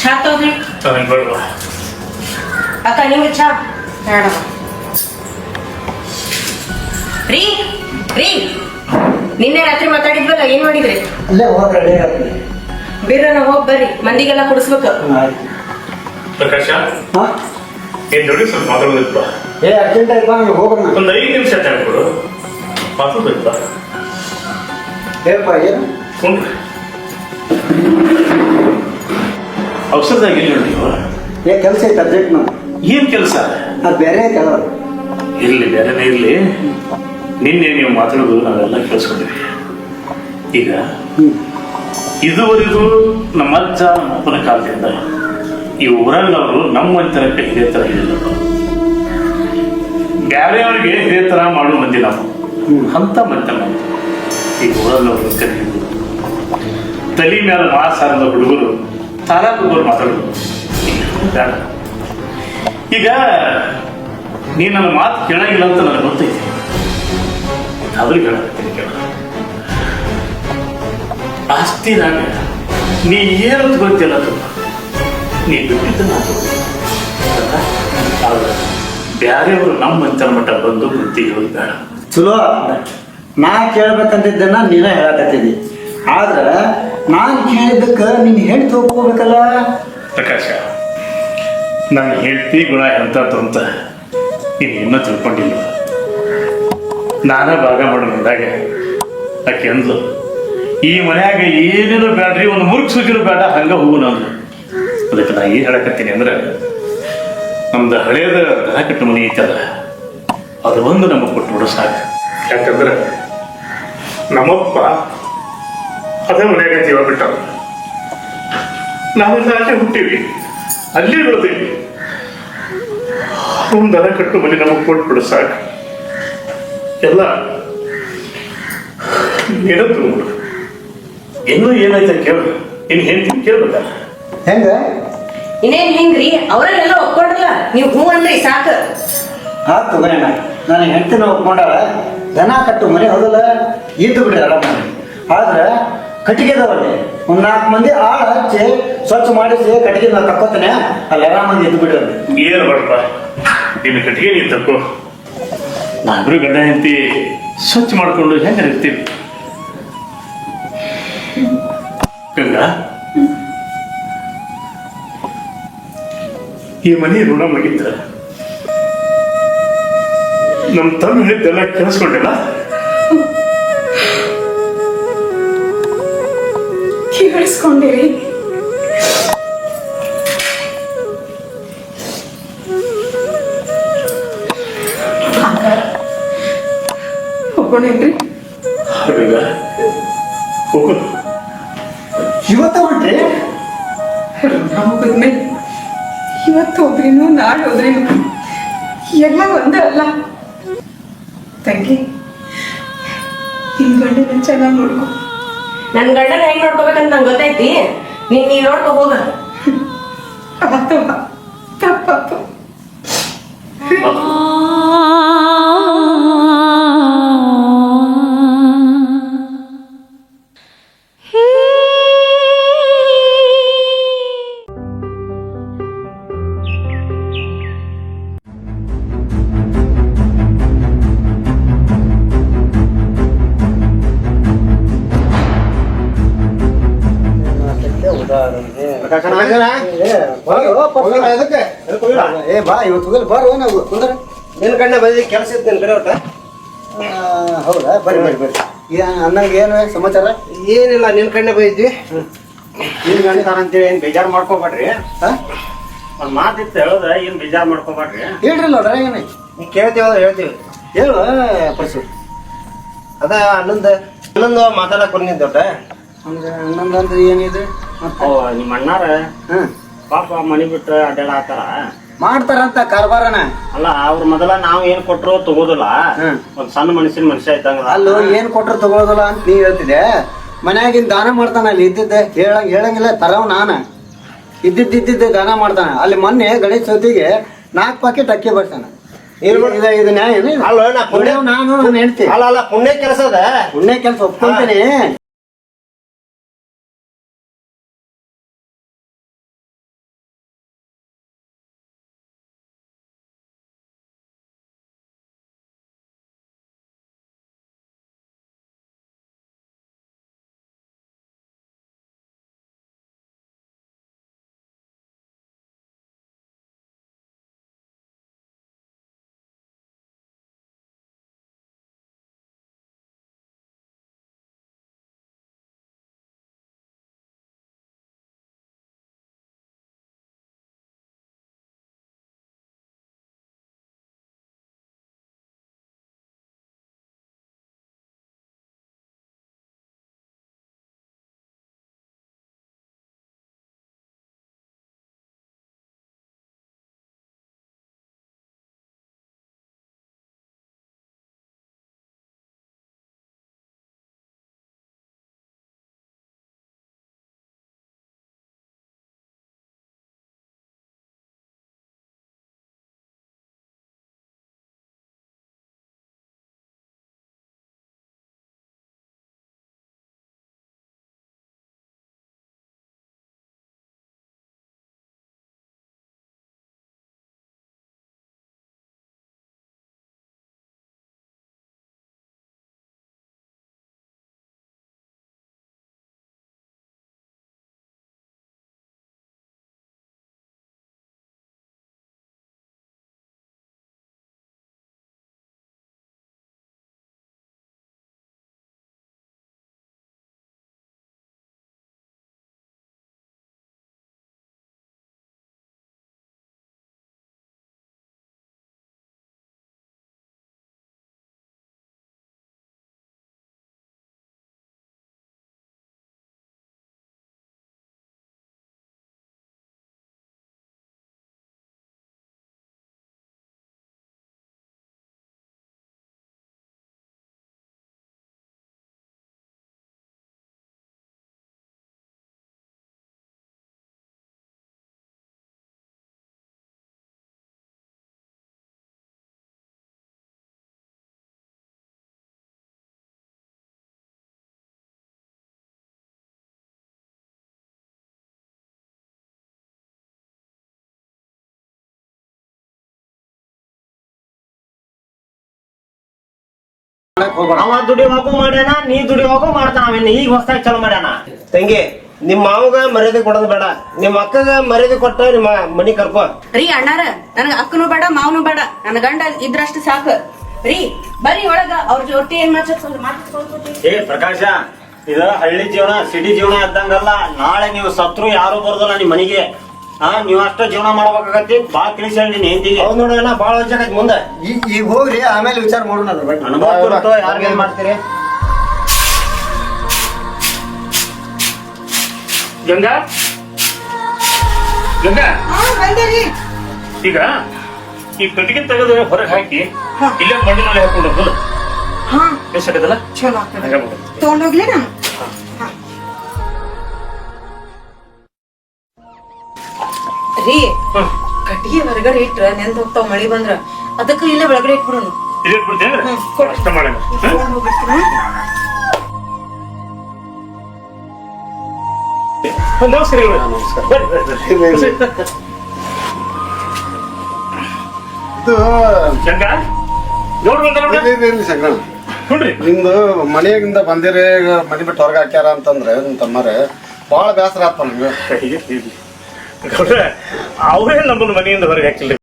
ನನಗೆ ಬೇಡವಾ ಅಕ್ಕ ನಿಮ್ಗೆ ಚಾ ಬೇಡವ ರೀ ರೀ. ನಿನ್ನೆ ರಾತ್ರಿ ಮಾತಾಡಿದ್ವಲ್ಲ ಏನ್ ಮಾಡಿದ್ರಿ? ಅಲ್ಲೇ ಹೋಗಿ ರೆಡಿ ಆಗ್ತದೆ ಬೀರನ ಹೋಗ್ ಬರ್ರಿ ಮಂದಿಗೆಲ್ಲ ಕುಡಿಸ್ಬೇಕು. ಪ್ರಕಾಶ ಹಾಂ? ಏನ್ ನೋಡಿ ಸ್ವಲ್ಪ ಮಾತಾಡೋದಿಪ್ಪ ಏ ಅರ್ಜೆಂಟ್ ಆಗಿ ಬಾ ನಾನು ಹೋಗೋಣ. ಒಂದು ಐದು ನಿಮಿಷ ಟೈಮ್ ಕೊಡು. ಏ ಹೇಳಪ್ಪ ಏನು? ಕುಂಡ್ರಿ ಔಷಧದಾಗ ಎಲ್ಲಿ ನೀವು ಏ ಕೆಲಸ ಐತೆ ಅರ್ಜೆಂಟ್ ನಾವು ಏನ್ ಕೆಲಸ? ಅದು ಬೇರೆ ಐತೆ ಅಲ್ಲ ಇರ್ಲಿ ಬೇರೆನೇ ಇರಲಿ. ನಿನ್ನೆ ನೀವು ಮಾತಾಡೋದು ನಾವೆಲ್ಲ ಕೇಳಿಸ್ಕೊಂಡಿವಿ ಈಗ ಇದುವರೆಗೂ ನಮ್ಮ ಅಜ್ಜ ನಮ್ಮ ಅಪ್ಪನ ಕಾಲದಿಂದ ಈ ಊರಾಗ ಅವರು ನಮ್ಮ ತನಕ ಹಿರಿಯ ತರ ಇರಲಿಲ್ಲ ಬೇರೆಯವ್ರಿಗೆ ಹಿರಿಯ ಥರ ಮಾಡೋ ಮಂದಿ ನಾವು. ಅಂತ ಮತ್ತೆ ನಾವು. ಈ ಊರಲ್ಲಿ ಅವರು ಕರೀಬೋದು. ತಲೆ ಮೇಲೆ ಮಾಸಾರದ ಹುಡುಗರು ತಾರಾ ಹುಡುಗರು ಮಾತಾಡೋದು ಈಗ ನೀ ನನ್ನ ಮಾತು ಕೇಳಂಗಿಲ್ಲ ಅಂತ ನನಗೆ ಗೊತ್ತೈತಿ. ಆದ್ರೂ ಹೇಳಕತ್ತೀನಿ ಕೇಳ. ಆಸ್ತಿನಾಗ ನೀ ಏನಂತ ಗೊತ್ತಿಲ್ಲ ತುಂಬ ನೀ ಬಿಟ್ಟಿದ್ದ ಮಾತು. ಆದ್ರೆ ಬ್ಯಾರೆಯವರು ನಮ್ಮ ಅಂತರ ಮಟ್ಟ ಬಂದು ಬುದ್ಧಿ ಹೇಳಿ ಬೇಡ. ಚಲೋ. ನಾ ಕೇಳ್ಬೇಕಂತಿದ್ದನ್ನ ನೀನೇ ಹೇಳಕತ್ತಿದ್ದಿ ಆದ್ರೆ ನಾನು ಕೇಳಿದ್ದಕ್ಕೆ ನೀನು ಹೇಳಿ ತಗೋಬೇಕಲ್ಲ ಪ್ರಕಾಶ, ನಾನು ಹೇಳ್ತಿ ಗುಣ ಎಂಥದ್ದು ಅಂತ ನೀನು ಇನ್ನೂ ತಿಳ್ಕೊಂಡಿಲ್ಲ. ನಾನೇ ಭಾಗ ಮಾಡಿ ಬಂದಾಗ ಆಕೆ ಅಂದ್ಲು, ಈ ಮನ್ಯಾಗ ಏನೇನು ಬೇಡ್ರಿ ಒಂದು ಮುರುಕ್ ಸೂಜಿನೂ ಬೇಡ ಹಂಗ ಹೋಗು ನಾನು. ಅದಕ್ಕೆ ನಾ ಏನು ಹೇಳಕತ್ತೀನಿ ಅಂದ್ರೆ, ನಮ್ದು ಹಳೇದ ಕಟ್ಟು ಮನೆ ಐತಲ್ಲ ಅದು ಒಂದು ನಮಗೆ ಕೊಟ್ಟು ಬಿಡು ಸಾಕು. ಯಾಕಂದ್ರೆ, ನಮ್ಮಪ್ಪ ಅದೇ ಮನೆಯಾಗ ಜೀವ ನಾವು ನಾವೆಲ್ಲ ಅಲ್ಲೇ ಹುಟ್ಟಿವಿ ಅಲ್ಲೇ ಬರ್ತೀವಿ ಒಂದು ದನ ಕಟ್ಟು ಮನೆ ನಮಗೆ ಕೊಟ್ಬಿಡು ಸಾಕು. ಎಲ್ಲ. ಏನಂತು ನೋಡು. ಇನ್ನೂ ಏನಾಯ್ತ ಕೇಳು. ಇನ್ನು ಹೆಂಡತಿ ಕೇಳ್ಬೇಕ? ಹೆಂಗ? ಇನ್ನೇನ್ ಹೆಂಗ್ರಿ? ಅವರೆಲ್ಲ ಒಪ್ಕೊಂಡ್ರಲ್ಲ? ನೀವು ಹೂ ಅಂದ್ರಿ ಸಾಕು. ಆತು ತಗೋಣ ನಾನು ಹೆಂಡತಿನ ಒಪ್ಕೊಂಡಾಳ ದನ ಕಟ್ಟು ಮನೆ ಹೋದಲ್ಲ? ಇದ್ದು ಬಿಡ್ರಿ ಮನೆ ಆದ್ರೆ ಕಟ್ಟಿಗೆದವಲ್ಲಿ ಒಂದು ನಾಲ್ಕು ಮಂದಿ ಆಳ ಹಚ್ಚಿ ಸ್ವಚ್ಛ ಮಾಡಿಸಿ ಕಟ್ಟಿಗೆ ನಾ ತಕ್ಕೋತೇನೆ ಅಲ್ಲಿ ಆರಾಮಾಗಿ ಎದ್ದು ಬಿಡೋದು ಏನು ಬಡಪ್ಪ ನಿನ್ನ ಕಟ್ಟಿಗೆ ನೀನು ತಕ್ಕೋ. ನಾವಿಬ್ರು ಗಂಡ ಹೆಂಡತಿ ಸ್ವಚ್ಛ ಮಾಡ್ಕೊಂಡು ಹೆಂಗ ಇರ್ತೀವಿ? ಗಂಗಾ ಈ ಮನೆ ಋಣ ಮುಗಿತ ನಮ್ಮ ತಮ್ಮ ಹೇಳಿದ್ದೆಲ್ಲ ಕೇಳಿಸ್ಕೊಂಡಿಲ್ಲ ಕೇಳಿಸ್ಕೊಂಡಿರಿ ಒಪ್ಕೊಂಡೇನ್ರಿ. ಇವತ್ತ ಹೊಂಟ್ರಿ ಹೋಗಿದ್ಮೇಲೆ ಇವತ್ತು ಹೋದ್ರಿನು ನಾಳೆ ಹೋದ್ರಿನು? ಎಲ್ಲ ಒಂದೇ ಅಲ್ಲ. ತಂಗಿ ನಿನ್ ಗಂಡನ ಚೆನ್ನಾಗಿ ನೋಡ್ಕೊ. ನನ್ ಗಂಡನ ಹೆಂಗ್ ನೋಡ್ಕೋಬೇಕಂತ ನಂಗೆ ಗೊತ್ತೈತಿ. ನೀನ್ ನೀ ನೋಡ್ಕೊ ಹೋಗ. ತಪ್ಪಾತು ಏ ಬಾ ಇವತ್ತು ಬಾರೋ ನಾವು ಕುಂದ್ರ. ನಿನ್ ಕಣ್ಣ ಬಂದಿ ಕೆಲಸ ಇತ್ತು ಕಡೆ ಒಟ್ಟ. ಹೌದಾ? ಬರ್ರಿ ಬರ್ರಿ ಬರ್ರಿ ಈಗ ಅನ್ನಂಗೆ ಏನು ಸಮಾಚಾರ? ಏನಿಲ್ಲ ನಿನ್ ಕಣ್ಣೆ ಬಂದಿದ್ವಿ ನಿನ್ ಗಂಡ ಅಂತೇಳಿ ಏನು ಬೇಜಾರು ಮಾಡ್ಕೋಬೇಡ್ರಿ. ಒಂದ್ ಮಾತಿತ್ತು ಹೇಳೋದ ಏನ್ ಬೇಜಾರ್ ಮಾಡ್ಕೋಬೇಡ್ರಿ. ಹೇಳ್ರಿ ನೋಡ್ರ ಏನು ಕೇಳ್ತೀವಲ್ಲ ಕೇಳ್ತೀವ ಹೇಳ್ತೀವಿ. ಹೇಳು ಪರ್ಸು. ಅದ ಅನ್ನೊಂದ ಇನ್ನೊಂದು ಮಾತಾಡಕ್ ಬಂದಿದ್ದೆ ಅಂದ್ರೆ ಅಣ್ಣಂದ್ರೆ ಏನಿದೆ? ಮತ್ತೆ ಓ ನಿಮ್ಮ ಅಣ್ಣಾರ? ಪಾಪ ಮನಿ ಬಿಟ್ಟು ಅಡ್ಡಾಡತ್ತಾರ ಮಾಡ್ತಾರಂತ ಕಾರ್ಬಾರನ? ಅಲ್ಲ ಅವ್ರ ಮೊದಲ ನಾವ್ ಏನ್ ಕೊಟ್ರು ತಗೋದಿಲ್ಲ. ಒಂದ್ ಸಣ್ಣ ಮನುಷ್ಯನ ಮನುಷ್ಯ ಇದ್ದಂಗ ಅಲ್ಲೋ ಏನ್ ಕೊಟ್ರು ತಗೋದಿಲ್ಲ ಅಂತ ನೀವ್ ಹೇಳ್ತಿದ್ದೆ. ಮನ್ಯಾಗಿನ ದಾನ ಮಾಡ್ತಾನ ಅಲ್ಲಿ ಇದ್ದಿದ್ದೆ. ಹೇಳಂಗ್ ಹೇಳಂಗಿಲ್ಲ ತರವ್ ನಾನ. ಇದ್ದಿದ್ದ ಇದ್ದಿದ್ದೆ ದಾನ ಮಾಡ್ತಾನ. ಅಲ್ಲಿ ಮೊನ್ನೆ ಗಣೇಶ ಚೌತಿಗೆ ನಾಲ್ಕು ಪಾಕೆಟ್ ಅಕ್ಕಿ ಬರ್ತಾನ. ಏನ್ ಇದು ಇದು ನ್ಯಾಯ ನಾನು ಹೆಂಡ್ತಿ ಅಲ್ಲ ಅಲ್ಲ ಪುಣ್ಯ ಕೆಲಸ ಅದ. ಪುಣ್ಯ ಕೆಲಸ ಒಪ್ಕೊಂತೀನಿ. ಅವ ದುಡಿವಾಗೂ ಮಾಡ್ಯಾನ ನೀ ದುಡಿವಾಗೂ ಮಾಡ್ತಾನ ಅವೇನ್ ಈಗ ಹೊಸ್ದಾಗಿ ಚಲೋ ಮಾಡ್ಯಾನ. ತಂಗಿ ನಿಮ್ಮ ಮಾವಗ ಮರ್ಯಾದೆ ಕೊಡೋದು ಬೇಡ. ನಿಮ್ಮ ಅಕ್ಕಗ ಮರ್ಯಾದೆ ಕೊಟ್ಟ ನಿಮ್ಮ ಮನಿ ಕರ್ಕೋ. ರೀ ಅಣ್ಣಾರ ನನಗ ಅಕ್ಕನು ಬೇಡ ಮಾವನು ಬೇಡ. ನನ್ನ ಗಂಡ ಇದ್ರಷ್ಟು ಸಾಕು. ರೀ ಬರೀ ಒಳಗ ಅವ್ರ ಜೊತೆ ಏನ್ ಮಾತಾಡ್ಸ್ಕೊಂಡು ಏ ಪ್ರಕಾಶ ಇದ ಹಳ್ಳಿ ಜೀವನ ಸಿಟಿ ಜೀವನ ಇದ್ದಂಗಲ್ಲ. ನಾಳೆ ನೀವು ಸತ್ರು ಯಾರು ಬರೋದಲ್ಲ ನಿಮ್ ಮನಿಗೆ. ಹಾ ನೀವ್ ಅಷ್ಟ ಜೀವನ ಮಾಡ್ಬೇಕಾಗತ್ತಿ. ಬಾಳ ತಿಳಿಸಿ ಹೇಳಿ ನೀನ್ ಹೆಂಡತಿಗೆ ಬಾಳ ವಜ್ಜಾಗೈತಿ ಮುಂದೆ. ಈಗ ಈಗ ಹೋಗ್ರಿ ಆಮೇಲೆ ವಿಚಾರ ಮಾಡೋಣ ಅದ್ರ ಬಗ್ಗೆ. ಅನುಭವ ಕೊಟ್ಟು ಯಾರಿಗೇನ್ ಮಾಡ್ತೀರಿ? ಗಂಗಾ? ಗಂಗಾ? ಈಗ ಈ ಕಟ್ಟಿಗೆ ತೆಗೆದು ಹೊರಗೆ ಹಾಕಿ ಇಲ್ಲೇ ಮಣ್ಣಿನಲ್ಲಿ ಹಾಕೊಂಡು ಹೋಗಲ್ಲ ಚಲೋ ಆಗ್ತದೆ. ತಗೊಂಡೋಗ್ಲಿ ನಾನು. ರೀ ಕಟ್ಟಿಗೆ ಹೊರಗಡೆ ಇಟ್ರ ನೆಂದ ಹೋಗ್ತಾವ ಮಳಿ ಬಂದ್ರ. ಅದಕ್ಕ ಇಲ್ಲೇ ಒಳಗಡೆ ಇಟ್ಬಿಡೋನು. ಅಷ್ಟ ಮಾಡೋಣ. ನಮಸ್ಕಾರ ನಿಮ್ದು ಮನೆಯಿಂದ ಬಂದಿರಿ ಮನಿ ಮನೆ ಬಿಟ್ಟು ಹೊರಗೆ ಹಾಕ್ಯಾರ ಅಂತಂದ್ರೆ ನಿಮ್ ತಮ್ಮರೆ ಭಾಳ ಬೇಸರ ಆತ್ಮ ನಂಗೆ ಗೌಡ್ರ ಅವರೇ ನಮ್ಮನ್ನ ಮನೆಯಿಂದ ಹೊರಗೆ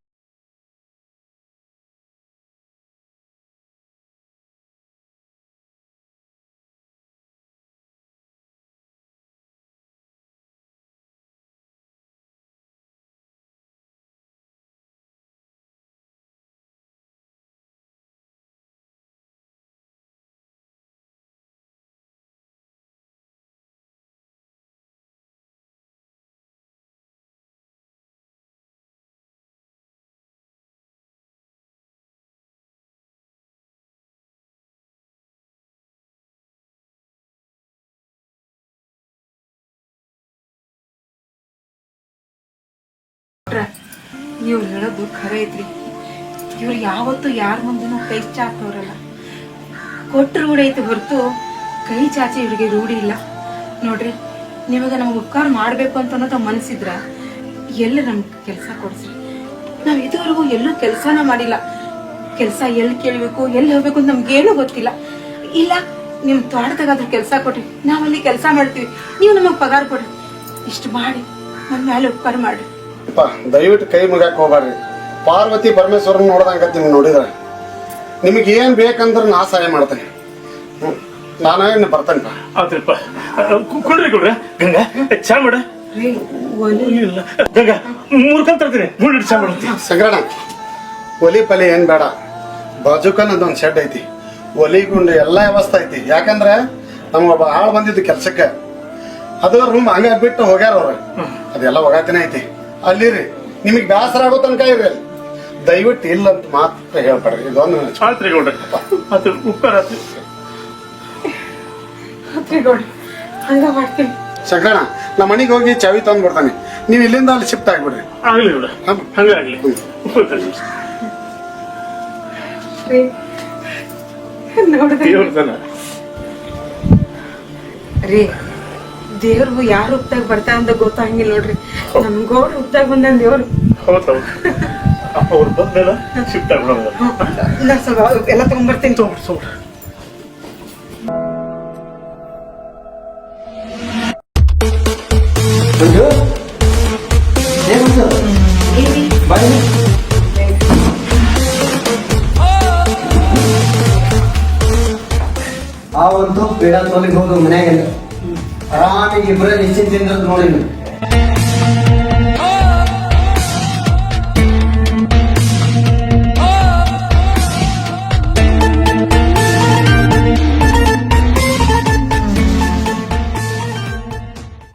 ನೀವು ಹೇಳೋದು ಖರೆ ಐತ್ರಿ ಇವ್ರು ಯಾವತ್ತೂ ಯಾರ ಮುಂದೆನೂ ಕೈ ಚಾಚೋರಲ್ಲ. ಕೊಟ್ಟು ರೂಢಿ ಐತೆ ಹೊರತು ಕೈ ಚಾಚಿ ಇವ್ರಿಗೆ ರೂಢಿ ಇಲ್ಲ. ನೋಡ್ರಿ, ನಿಮಗೆ ನಮ್ಗೆ ಉಪಕಾರ ಮಾಡಬೇಕು ಅಂತ ಅನ್ನೋದು ಮನಸ್ಸಿದ್ರ ಎಲ್ಲ ನಮ್ಗೆ ಕೆಲಸ ಕೊಡ್ಸ್ರಿ. ನಾವು ಇದುವರೆಗೂ ಎಲ್ಲೂ ಕೆಲಸನ ಮಾಡಿಲ್ಲ. ಕೆಲಸ ಎಲ್ಲಿ ಕೇಳಬೇಕು ಎಲ್ಲಿ ಹೋಗ್ಬೇಕು ಅಂತ ನಮ್ಗೇನು ಗೊತ್ತಿಲ್ಲ. ಇಲ್ಲ, ನಿಮ್ ತೋಟದಾಗಾದ್ರೂ ಕೆಲಸ ಕೊಡ್ರಿ ನಾವಲ್ಲಿ ಕೆಲಸ ಮಾಡ್ತೀವಿ. ನೀವು ನಮಗೆ ಪಗಾರ ಕೊಡ್ರಿ. ಇಷ್ಟು ಮಾಡಿ ನಮ್ಮ ಮೇಲೆ ಉಪಕಾರ ಮಾಡ್ರಿ. ಅಪ್ಪ ದಯವಿಟ್ಟು ಕೈ ಮುಗ್ಯಾಕ ಹೋಗ್ಬೇಡ್ರಿ ಪಾರ್ವತಿ ಪರಮೇಶ್ವರನ ನೋಡ್ದಂಗ ನಿಮ್ಗೆ ನೋಡಿದ್ರೆ. ನಿಮಗೆ ಏನ್ ಬೇಕಂದ್ರೆ ನಾ ಸಹಾಯ ಮಾಡ್ತೇನೆ. ಹ್ಮ್. ನಾನು ಇನ್ನು ಬರ್ತೇನೆ ಆದ್ರಪ್ಪ ಕೊಡ್ರಿ ಕೊಡ್ರ. ಗಂಗಾ ಚಾ ಮಾಡ. ರೀ, ಒಲೆ. ಇಲ್ಲ ಗಂಗಾ ಮೂರ್ಕಂತ ತರ್ತೀನಿ. ಮೂರು ಚಾ ಮಾಡ್ತೀನಿ. ಸಂಗ್ರಹಣ ಒಲಿ ಪಲಿ ಏನ್ ಬೇಡ. ಬಾಜುಕನ್ ಅದೊಂದು ಶೆಡ್ ಐತಿ. ಒಲಿ ಗುಂಡು ಎಲ್ಲ ವ್ಯವಸ್ಥೆ ಐತಿ. ಯಾಕಂದ್ರೆ ನಮ್ಗೆ ಒಬ್ಬ ಆಳ್ ಬಂದಿದ್ದು ಕೆಲ್ಸಕ್ಕೆ. ಅದು ರೂಮ್ ಹಂಗ ಬಿಟ್ಟು ಹೋಗ್ಯಾರ ಅವ್ರು. ಅದೆಲ್ಲ ಹೋಗಾತಿನ ಐತಿ. ಅಲ್ಲಿರಿ. ನಿಮಗೆ ಬೇಸರ ಆಗೋ ತನಕ ಇರಿ ಅಲ್ಲಿ. ದಯವಿಟ್ಟು ಇಲ್ಲ ಅಂತ ಮಾತ್ರ ಹೇಳ್ಬೇಡ್ರಿ. ಇದೊಂದು ಆತ್ರಿ ಗೌಡ್ರ ಅದು ಗೌಡ ಹಂಗ ಮಾಡ್ತೀನಿ. ಸಂಗ್ರಹಣ ನಮ್ಮ ಮನೆಗೆ ಹೋಗಿ ಚಾವಿ ತಂದು ಬಿಡ್ತಾನೆ ನೀವು ಇಲ್ಲಿಂದ ಅಲ್ಲಿ ಶಿಫ್ಟ್ ಆಗ್ಬಿಡ್ರಿ. ಆಗ್ಲಿ ಗೌಡ. ಹಂಗಾಗ್ಲಿ ರೀ ನೋಡಿದ್ರೆ ರೀ ದೇವ್ರು ಯಾರ ರೂಪದಾಗ ಬರ್ತಾ ಅಂತ ಗೊತ್ತಾಗಿಲ್ಲ ನೋಡ್ರಿ. ನಮ್ಗೋ ರೂಪದಾಗ ಬಂದ ದೇವ್ರು. ಅವ್ರು ಬಂದಲ್ಲ ಶಿಫ್ಟ್ ಆಗ್ಬಿಡೋದು ಇಲ್ಲ ಸ್ವಲ್ಪ ಎಲ್ಲ ತಗೊಂಡ್ಬರ್ತೀನಿ ತಗೊಂಡ್ರಿ ತಗೊಂಡ್ರಿ ಆ ಒಂದು ಪೀಡಾ ತೊಲಿಗೆ ಹೋದು ಮನ್ಯಾಗ ಆರಾಮಿಗೆ ಇಬ್ಬರೇ ನಿಶ್ಚಿಂತಿಂದ ನೋಡಿ